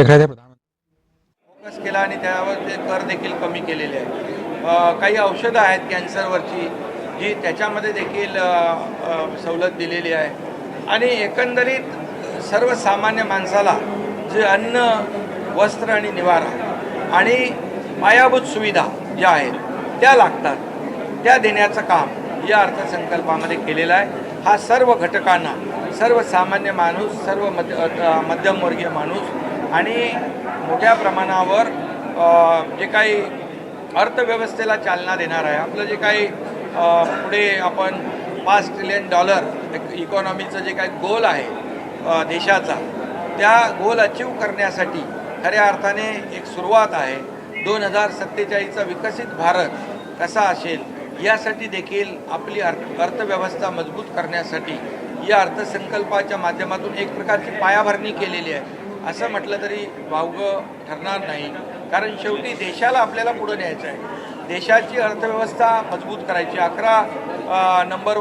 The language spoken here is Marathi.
एखाद्या फोकस केला आणि त्यावर ते कर देखील कमी केलेले आहे काही औषधं आहेत कॅन्सरवरची जी त्याच्यामध्ये देखील सवलत दिलेली आहे. आणि एकंदरीत सर्वसामान्य माणसाला जे अन्न वस्त्र आणि निवारा आणि पायाभूत सुविधा ज्या आहेत त्या लागतात. त्या देण्याचं काम या अर्थसंकल्पामध्ये केलेलं आहे. हा सर्व घटकांना सर्वसामान्य माणूस सर्व मध्य मध्यमवर्गीय माणूस आणि मोठ्या प्रमाणावर जे काही अर्थव्यवस्थेला चालना देणार आहे. आपलं जे काही पुढे आपण पाच ट्रिलियन डॉलर इकॉनॉमीचं जे काही गोल आहे देशाचा त्या गोल अचीव करण्यासाठी खऱ्या अर्थाने एक सुरुवात आहे. दोन हजार सत्तेचाळीसचा विकसित भारत कसा असेल यासाठी देखील आपली अर्थ अर्थव्यवस्था मजबूत करण्यासाठी या अर्थसंकल्पाच्या माध्यमातून एक प्रकारची पायाभरणी केलेली आहे. असं म्हटलं तरी वावगं ठरणार नाही. कारण शेवटी देशाला आपल्याला पुढं न्यायचं आहे. देशाची अर्थव्यवस्था मजबूत करायची. अकरा नंबर